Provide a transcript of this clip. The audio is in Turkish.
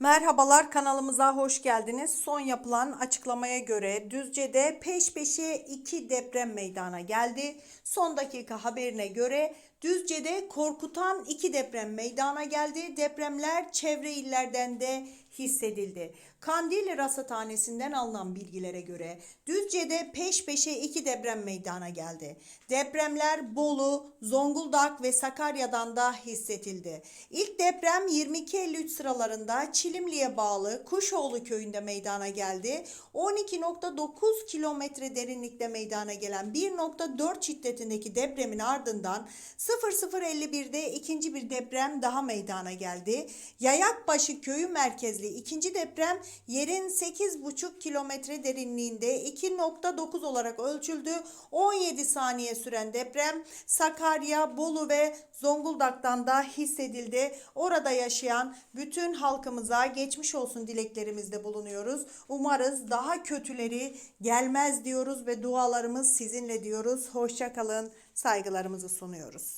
Merhabalar kanalımıza hoş geldiniz. Son yapılan açıklamaya göre Düzce'de peş peşe iki deprem meydana geldi. Son dakika haberine göre Düzce'de korkutan iki deprem meydana geldi. Depremler çevre illerden de hissedildi. Kandilli Rasathanesi'nden alınan bilgilere göre Düzce'de peş peşe iki deprem meydana geldi. Depremler Bolu, Zonguldak ve Sakarya'dan da hissedildi. İlk deprem 22.53 sıralarında Çilimli'ye bağlı Kuşoğlu köyünde meydana geldi. 12.9 kilometre derinlikte meydana gelen 1.4 şiddetindeki depremin ardından 0051'de ikinci bir deprem daha meydana geldi. Yayakbaşı köyü merkezli ikinci deprem yerin 8,5 kilometre derinliğinde 2.9 olarak ölçüldü. 17 saniye süren deprem Sakarya, Bolu ve Zonguldak'tan da hissedildi. Orada yaşayan bütün halkımıza geçmiş olsun dileklerimizde bulunuyoruz. Umarız daha kötüleri gelmez diyoruz ve dualarımız sizinle diyoruz. Hoşça kalın. Saygılarımızı sunuyoruz.